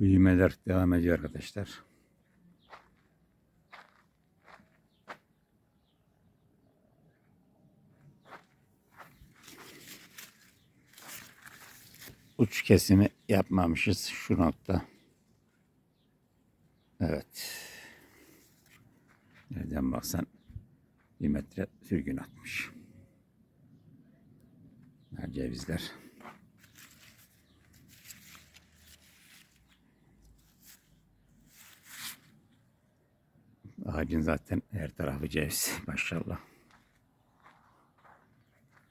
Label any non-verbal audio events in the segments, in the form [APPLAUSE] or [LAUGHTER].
Büyümeler devam ediyor arkadaşlar. Uç kesimi yapmamışız şu nokta. Evet. Nereden baksan bir metre sürgün atmış. Bunlar cevizler. Ağacın zaten her tarafı ceviz [LAUGHS] maşallah.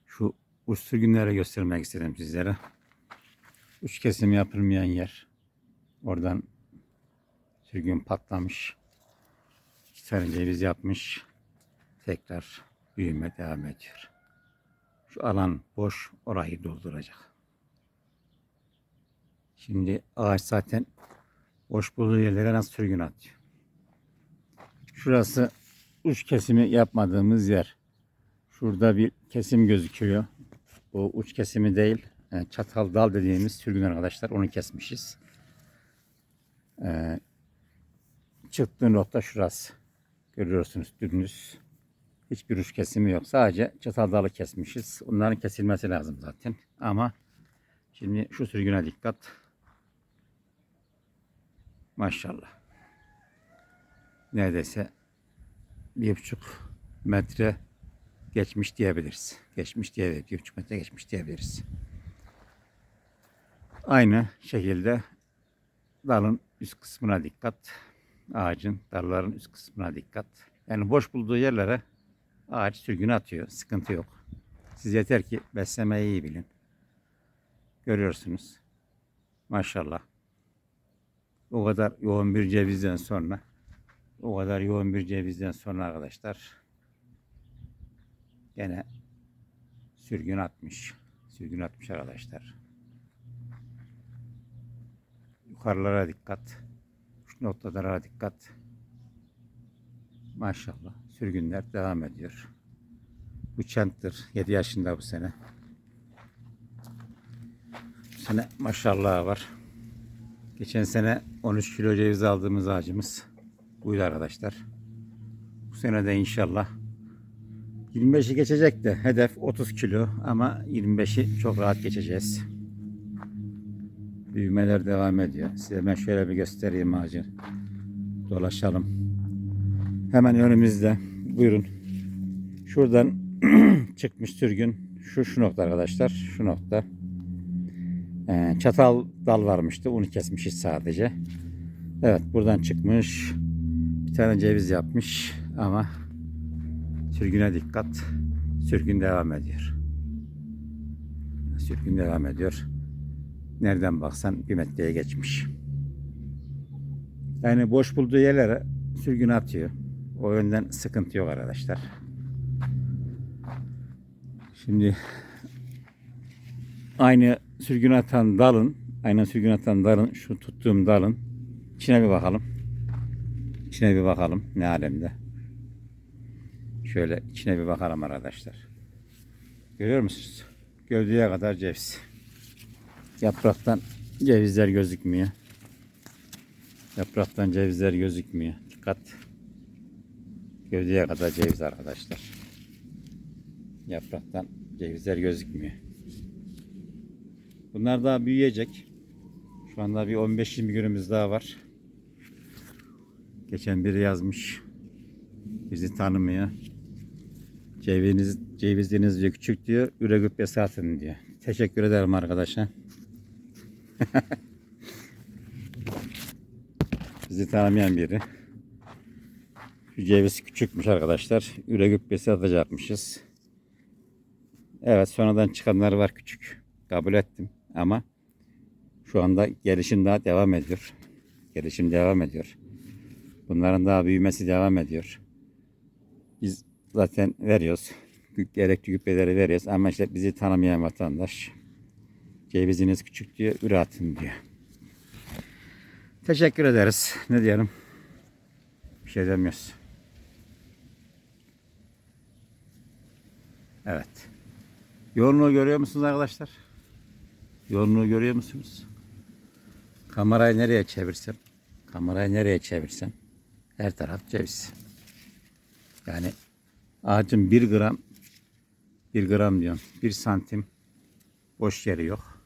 Şu uç sürgünleri göstermek istedim sizlere. Uç kesim yapılmayan yer. Oradan sürgün patlamış. İki tane ceviz yapmış. Tekrar büyüme devam ediyor. Şu alan boş. Orayı dolduracak. Şimdi ağaç zaten boş bulduğu yerlere nasıl sürgün atıyor. Şurası uç kesimi yapmadığımız yer. Şurada bir kesim gözüküyor. Bu uç kesimi değil. yani çatal dal dediğimiz sürgün arkadaşlar. Onu kesmişiz. Ee, çıktığı nokta şurası. Görüyorsunuz dümdüz. Hiçbir uç kesimi yok. Sadece çatal dalı kesmişiz. Onların kesilmesi lazım zaten. Ama şimdi şu sürgüne dikkat. Maşallah. Neredeyse bir buçuk metre geçmiş diyebiliriz. Geçmiş diyebiliriz. Bir buçuk metre geçmiş diyebiliriz. Aynı şekilde dalın üst kısmına dikkat. Ağacın, dalların üst kısmına dikkat. Yani boş bulduğu yerlere ağaç sürgünü atıyor. Sıkıntı yok. Siz yeter ki beslemeyi iyi bilin. Görüyorsunuz. Maşallah. O kadar yoğun bir cevizden sonra o kadar yoğun bir cevizden sonra arkadaşlar gene sürgün atmış. Sürgün atmış arkadaşlar. Yukarılara dikkat. Şu noktalara dikkat. Maşallah. Sürgünler devam ediyor. Bu çenttir. 7 yaşında bu sene. Bu sene maşallah var. Geçen sene 13 kilo ceviz aldığımız ağacımız buydu arkadaşlar. Bu sene de inşallah 25'i geçecek de hedef 30 kilo ama 25'i çok rahat geçeceğiz. Büyümeler devam ediyor. Size ben şöyle bir göstereyim ağacı. Dolaşalım. Hemen önümüzde. Buyurun. Şuradan [CLEARS THROAT] çıkmış sürgün. Şu şu nokta arkadaşlar. Şu nokta. Ee, çatal dal varmıştı. Onu kesmişiz sadece. Evet buradan çıkmış. Tane ceviz yapmış ama sürgüne dikkat. Sürgün devam ediyor. Sürgün devam ediyor. Nereden baksan bir metreye geçmiş. Yani boş bulduğu yerlere sürgün atıyor. O yönden sıkıntı yok arkadaşlar. Şimdi aynı sürgün atan dalın, aynı sürgün atan dalın, şu tuttuğum dalın içine bir bakalım. İçine bir bakalım ne alemde. Şöyle içine bir bakalım arkadaşlar. Görüyor musunuz? Gövdeye kadar ceviz. Yapraktan cevizler gözükmüyor. Yapraktan cevizler gözükmüyor. Dikkat. Gövdeye kadar ceviz arkadaşlar. Yapraktan cevizler gözükmüyor. Bunlar daha büyüyecek. Şu anda bir 15-20 günümüz daha var. Geçen biri yazmış. Bizi tanımıyor. Ceviz, cevizliğiniz diyor küçük diyor. Üre gübresi atın diyor. Teşekkür ederim arkadaşlar. [LAUGHS] Bizi tanımayan biri. Şu ceviz küçükmüş arkadaşlar. Üre gübresi atacakmışız. Evet sonradan çıkanlar var küçük. Kabul ettim ama şu anda gelişim daha devam ediyor. Gelişim devam ediyor. Bunların daha büyümesi devam ediyor. Biz zaten veriyoruz. Gerekli gübreleri veriyoruz ama işte bizi tanımayan vatandaş ceviziniz küçük diyor, üre atın diyor. Teşekkür ederiz. Ne diyelim? Bir şey demiyoruz. Evet. Yoğunluğu görüyor musunuz arkadaşlar? Yoğunluğu görüyor musunuz? Kamerayı nereye çevirsem, kamerayı nereye çevirsem her taraf ceviz. Yani ağacın bir gram, bir gram diyorum, bir santim boş yeri yok.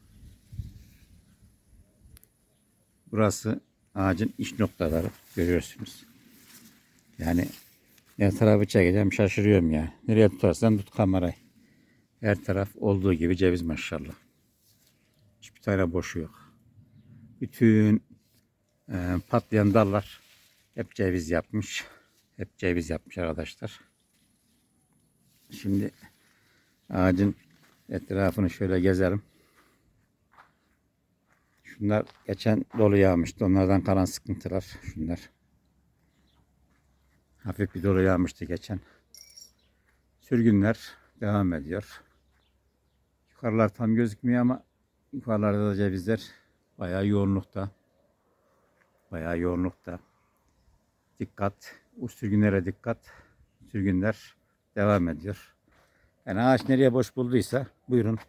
Burası ağacın iç noktaları görüyorsunuz. Yani ne tarafı çekeceğim şaşırıyorum ya. Nereye tutarsan tut kamerayı. Her taraf olduğu gibi ceviz maşallah. Hiçbir tane boşu yok. Bütün e, patlayan dallar hep ceviz yapmış. Hep ceviz yapmış arkadaşlar. Şimdi ağacın etrafını şöyle gezelim. Şunlar geçen dolu yağmıştı. Onlardan kalan sıkıntılar şunlar. Hafif bir dolu yağmıştı geçen. Sürgünler devam ediyor. Yukarılar tam gözükmüyor ama yukarılarda da cevizler bayağı yoğunlukta. Bayağı yoğunlukta. Dikkat. O sürgünlere dikkat. Sürgünler devam ediyor. Yani ağaç nereye boş bulduysa buyurun.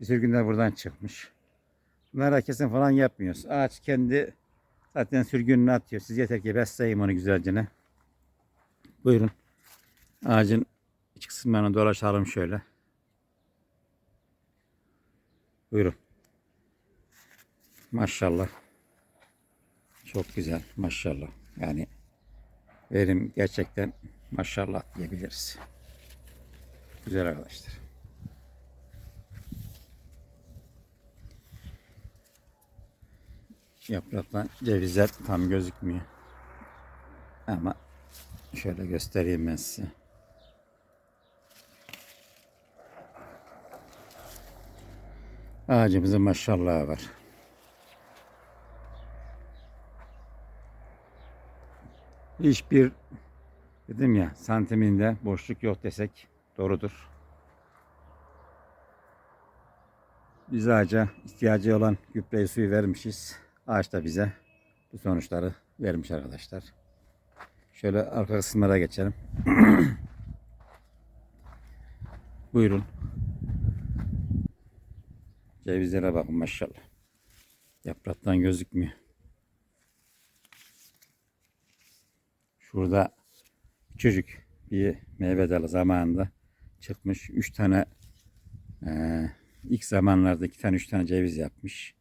Bir sürgünler buradan çıkmış. Bunlara kesin falan yapmıyoruz. Ağaç kendi zaten sürgününü atıyor. Siz yeter ki besleyin onu güzelce. Buyurun. Ağacın iç kısımlarını dolaşalım şöyle. Buyurun. Maşallah. Çok güzel. Maşallah. Yani verim gerçekten maşallah diyebiliriz. Güzel arkadaşlar. Yapraktan cevizler tam gözükmüyor. Ama şöyle göstereyim ben size. Ağacımızın maşallahı var. Hiçbir dedim ya santiminde boşluk yok desek doğrudur. Biz ağaca ihtiyacı olan gübreyi suyu vermişiz. Ağaç da bize bu sonuçları vermiş arkadaşlar. Şöyle arka kısımlara geçelim. [CLEARS THROAT] Buyurun. Cevizlere bakın maşallah. Yapraktan gözükmüyor. Şurada çocuk bir meyve dalı zamanında çıkmış. Üç tane eee ilk zamanlarda iki tane üç tane ceviz yapmış.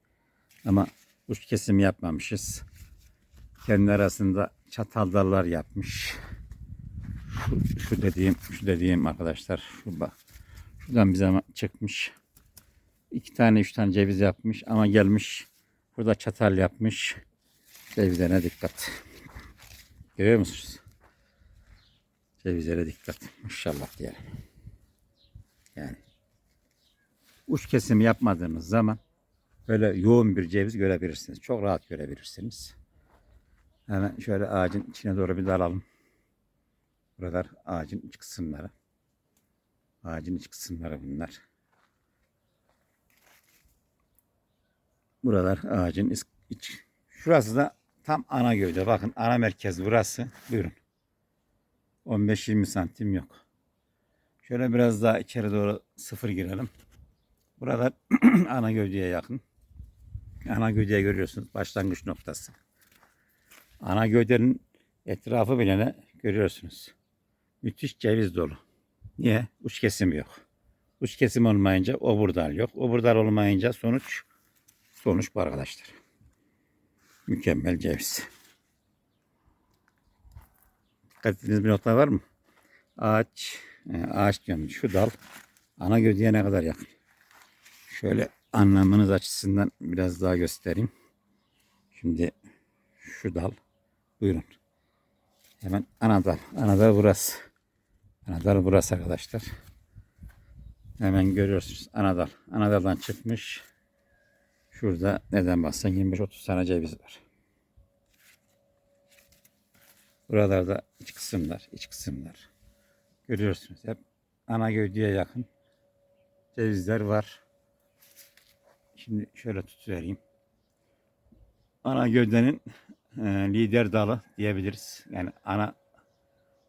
Ama uç kesimi yapmamışız. Kendi arasında çatal dallar yapmış. Şu, şu dediğim, şu dediğim arkadaşlar, şu bak. Şuradan bir zaman çıkmış. İki tane, üç tane ceviz yapmış ama gelmiş. Burada çatal yapmış. Cevizlerine dikkat. Görüyor musunuz? Cevizlere dikkat. Maşallah diyelim. Yani uç kesimi yapmadığınız zaman böyle yoğun bir ceviz görebilirsiniz. Çok rahat görebilirsiniz. Hemen şöyle ağacın içine doğru bir dalalım. Buralar ağacın iç kısımları. Ağacın iç kısımları bunlar. Buralar ağacın iç-. Şurası da tam ana gövde. Bakın ana merkez burası. Buyurun. 15-20 santim yok. Şöyle biraz daha içeri doğru sıfır girelim. Buralar [CLEARS THROAT] ana gövdeye yakın. Ana gövdeyi görüyorsunuz. Başlangıç noktası. Ana gövdenin etrafı bile ne görüyorsunuz. Müthiş ceviz dolu. Niye? Uç kesim yok. Uç kesim olmayınca oburdal yok. Oburdal olmayınca sonuç sonuç bu arkadaşlar. Mükemmel ceviz. Dikkat ettiğiniz bir nokta var mı? Ağaç, e, ağaç diyorum şu dal ana gövdeye ne kadar yakın. Şöyle anlamınız açısından biraz daha göstereyim. Şimdi şu dal buyurun. Hemen ana dal. Ana dal burası. Ana dal burası arkadaşlar. Hemen görüyorsunuz ana dal. Ana daldan çıkmış. Şurada neden baksan 25-30 tane ceviz var. Buralarda iç kısımlar, iç kısımlar. Görüyorsunuz hep ana gövdeye yakın cevizler var. Şimdi şöyle tutuvereyim. Ana gövdenin e, lider dalı diyebiliriz. Yani ana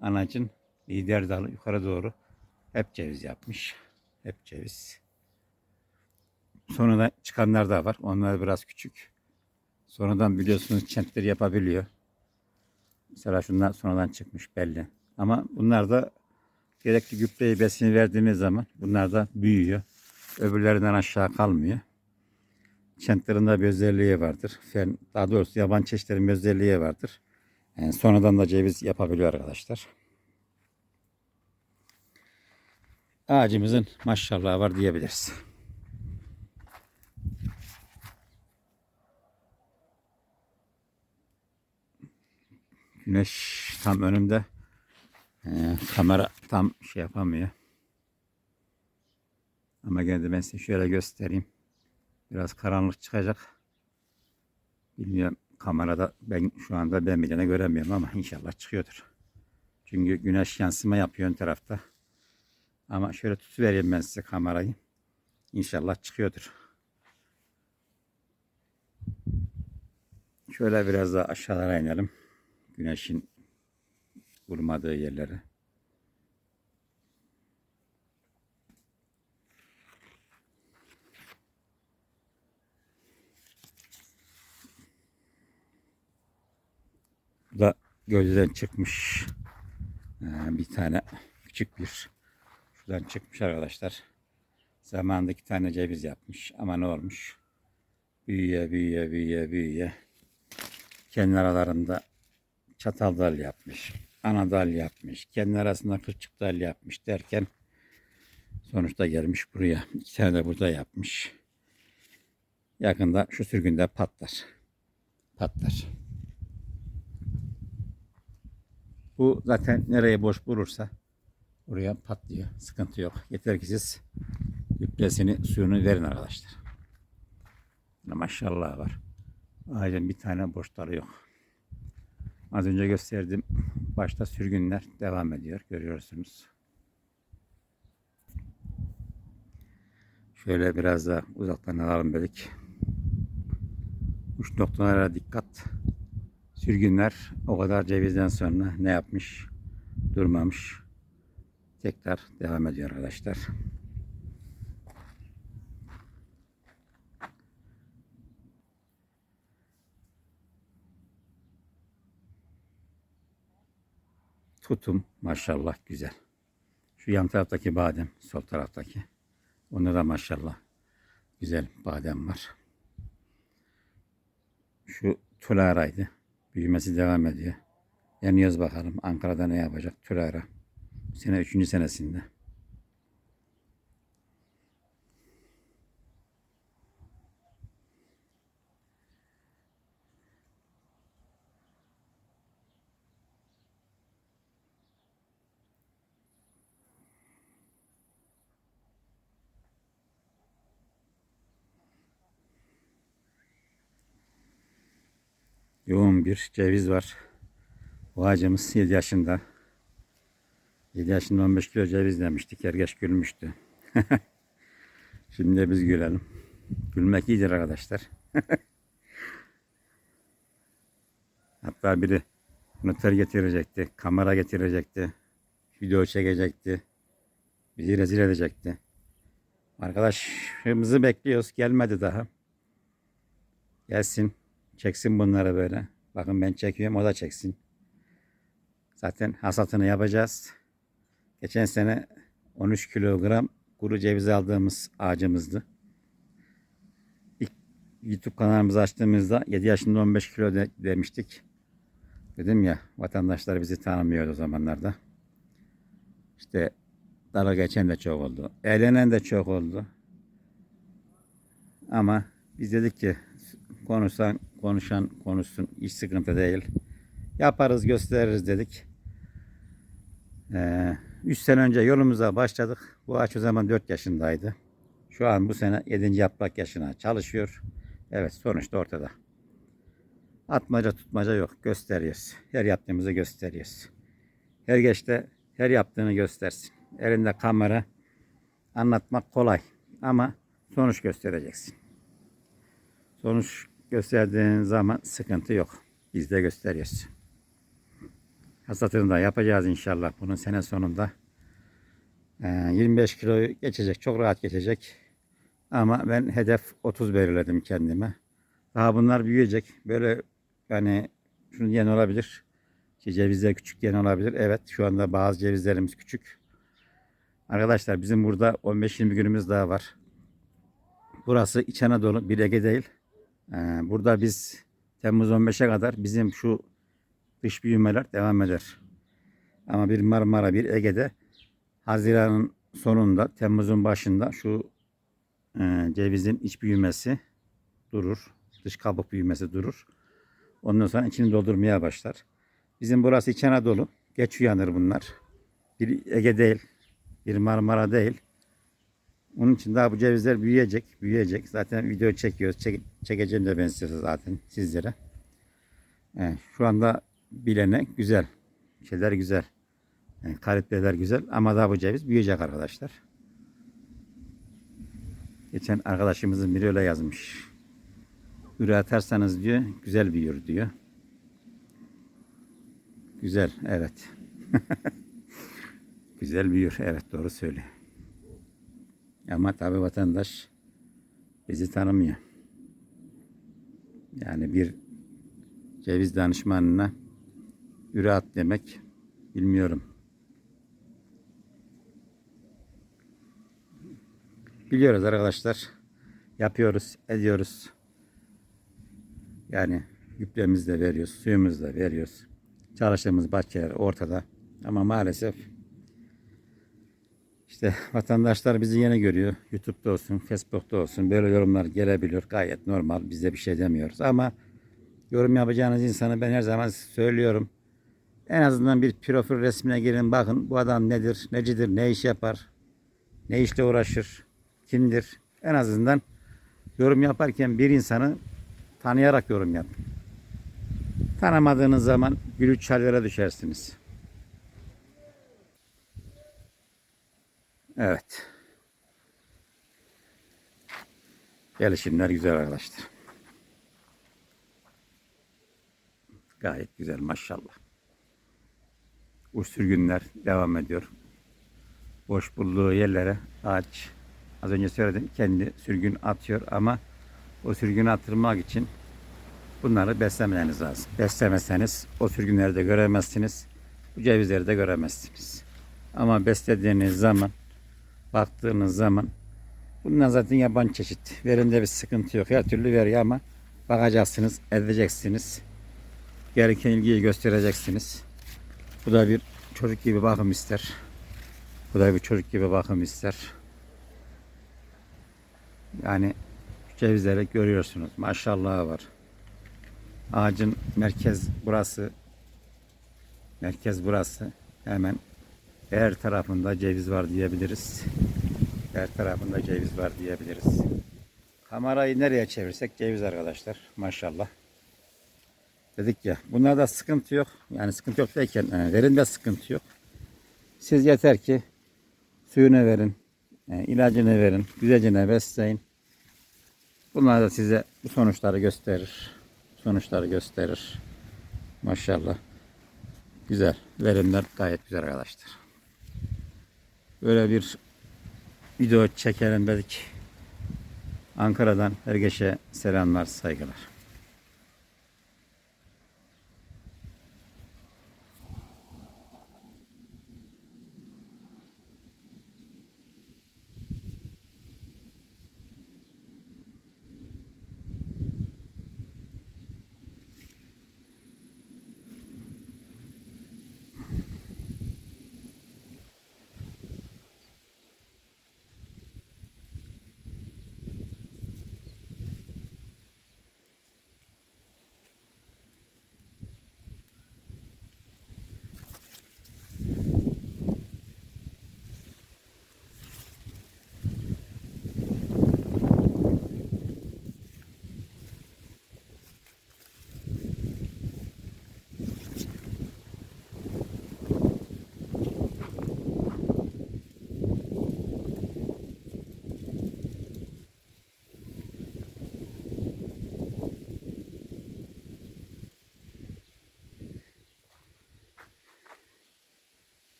anacın lider dalı yukarı doğru hep ceviz yapmış. Hep ceviz. Sonra da çıkanlar da var. Onlar biraz küçük. Sonradan biliyorsunuz çentleri yapabiliyor. Mesela şunlar sonradan çıkmış belli. Ama bunlar da gerekli gübreyi besini verdiğiniz zaman bunlar da büyüyor. Öbürlerinden aşağı kalmıyor. Çentlerin de bir özelliği vardır. Daha doğrusu yaban çeşitlerin bir özelliği vardır. Yani sonradan da ceviz yapabiliyor arkadaşlar. Ağacımızın maşallah var diyebiliriz. Güneş tam önümde. Ee, kamera tam şey yapamıyor. Ama gene ben size şöyle göstereyim. Biraz karanlık çıkacak. Bilmiyorum kamerada ben şu anda ben bile göremiyorum ama inşallah çıkıyordur. Çünkü güneş yansıma yapıyor ön tarafta. Ama şöyle tutuvereyim ben size kamerayı. İnşallah çıkıyordur. Şöyle biraz daha aşağılara inelim. Güneşin vurmadığı yerlere. Bu da gölgeden çıkmış. Ee, bir tane küçük bir şuradan çıkmış arkadaşlar. Zamanında iki tane ceviz yapmış ama ne olmuş? Büyüye büyüye büyüye büyüye. Kendi aralarında çatal dal yapmış. Ana dal yapmış. Kendi arasında kılçık dal yapmış derken sonuçta gelmiş buraya. İki tane de burada yapmış. Yakında şu sürgünde patlar. Patlar. Bu zaten nereye boş bulursa oraya patlıyor. Sıkıntı yok. Yeter ki siz gübresini, suyunu verin arkadaşlar. Maşallah var. Ağacın bir tane boşları yok. Az önce gösterdim. Başta sürgünler devam ediyor. Görüyorsunuz. Şöyle biraz da uzaktan alalım dedik. Uç noktalara dikkat. Sürgünler o kadar cevizden sonra ne yapmış? Durmamış. Tekrar devam ediyor arkadaşlar. Tutum maşallah güzel. Şu yan taraftaki badem, sol taraftaki. Onda da maşallah güzel badem var. Şu tularaydı. Büyümesi devam ediyor. Yanıyoruz bakalım Ankara'da ne yapacak tulara. Sene üçüncü senesinde. Bir ceviz var. Bu ağacımız 7 yaşında. 7 yaşında 15 kilo ceviz demiştik. Herkes gülmüştü. [LAUGHS] Şimdi de biz gülelim. Gülmek iyidir arkadaşlar. [LAUGHS] Hatta biri noter getirecekti. Kamera getirecekti. Video çekecekti. Bizi rezil edecekti. Arkadaşımızı bekliyoruz. Gelmedi daha. Gelsin. Çeksin bunları böyle. Bakın ben çekiyorum o da çeksin. Zaten hasatını yapacağız. Geçen sene 13 kilogram kuru ceviz aldığımız ağacımızdı. İlk YouTube kanalımızı açtığımızda 7 yaşında 15 kilo de- demiştik. Dedim ya vatandaşlar bizi tanımıyordu o zamanlarda. İşte dalga geçen de çok oldu. Eğlenen de çok oldu. Ama biz dedik ki konuşsan konuşan konuşsun hiç sıkıntı değil. Yaparız gösteririz dedik. Ee, 3 sene önce yolumuza başladık. Bu ağaç o zaman 4 yaşındaydı. Şu an bu sene 7. yaprak yaşına çalışıyor. Evet sonuçta ortada. Atmaca tutmaca yok. Gösteriyoruz. Her yaptığımızı gösteriyoruz. Her geçte her yaptığını göstersin. Elinde kamera anlatmak kolay. Ama sonuç göstereceksin. Sonuç gösterdiğin zaman sıkıntı yok. Biz de gösteriyoruz. Hasatını da yapacağız inşallah bunun sene sonunda. Ee, 25 kiloyu geçecek. Çok rahat geçecek. Ama ben hedef 30 belirledim kendime. Daha bunlar büyüyecek. Böyle yani şunu diyen olabilir. İşte cevizler küçük diyen olabilir. Evet şu anda bazı cevizlerimiz küçük. Arkadaşlar bizim burada 15-20 günümüz daha var. Burası İç Anadolu bir Ege değil. Ee, burada biz Temmuz 15'e kadar bizim şu dış büyümeler devam eder. Ama bir Marmara bir Ege'de Haziran'ın sonunda Temmuz'un başında şu e, cevizin iç büyümesi durur. Dış kabuk büyümesi durur. Ondan sonra içini doldurmaya başlar. Bizim burası İç Anadolu. Geç uyanır bunlar. Bir Ege değil. Bir Marmara değil. Onun için daha bu cevizler büyüyecek. Büyüyecek. Zaten video çekiyoruz. Çek, çekeceğim de ben size zaten sizlere. Evet, şu anda bilene güzel. Şeyler güzel. Yani kaliteler güzel. Ama daha bu ceviz büyüyecek arkadaşlar. Geçen arkadaşımızın biri öyle yazmış. Üre diyor güzel büyür diyor. Güzel evet. [LAUGHS] güzel büyür evet doğru söylüyor. Ama tabi vatandaş bizi tanımıyor. Yani bir ceviz danışmanına üre demek bilmiyorum. Biliyoruz arkadaşlar. Yapıyoruz, ediyoruz. Yani gübremizi de veriyoruz, suyumuzu da veriyoruz. Çalıştığımız bahçeler ortada. Ama maalesef işte vatandaşlar bizi yeni görüyor. YouTube'da olsun, Facebook'ta olsun böyle yorumlar gelebiliyor. Gayet normal. Biz de bir şey demiyoruz. Ama yorum yapacağınız insanı ben her zaman söylüyorum. En azından bir profil resmine girin bakın bu adam nedir, necidir, ne iş yapar, ne işle uğraşır, kimdir. En azından yorum yaparken bir insanı tanıyarak yorum yapın. Tanımadığınız zaman gülüç hallere düşersiniz. Evet. Gelişimler güzel arkadaşlar. Gayet güzel maşallah. Uç sürgünler devam ediyor. Boş bulduğu yerlere ağaç az önce söyledim kendi sürgün atıyor ama o sürgünü attırmak için bunları beslemeniz lazım. Beslemezseniz o sürgünleri de göremezsiniz. Bu cevizleri de göremezsiniz. Ama beslediğiniz zaman baktığınız zaman bunlar zaten yabancı çeşit. Verimde bir sıkıntı yok. Her türlü veriyor ama bakacaksınız, edeceksiniz. Gereken ilgiyi göstereceksiniz. Bu da bir çocuk gibi bakım ister. Bu da bir çocuk gibi bakım ister. Yani cevizleri görüyorsunuz. Maşallah var. Ağacın merkez burası. Merkez burası. Hemen her tarafında ceviz var diyebiliriz. Her tarafında ceviz var diyebiliriz. Kamerayı nereye çevirsek ceviz arkadaşlar. Maşallah. Dedik ya bunlarda sıkıntı yok. Yani sıkıntı yok derken e, verimde sıkıntı yok. Siz yeter ki suyunu verin, e, ilacını verin, güzelce besleyin. Bunlar da size bu sonuçları gösterir. Sonuçları gösterir. Maşallah. Güzel. Verimler gayet güzel arkadaşlar. Böyle bir video çekelim dedik. Ankara'dan herkese selamlar, saygılar.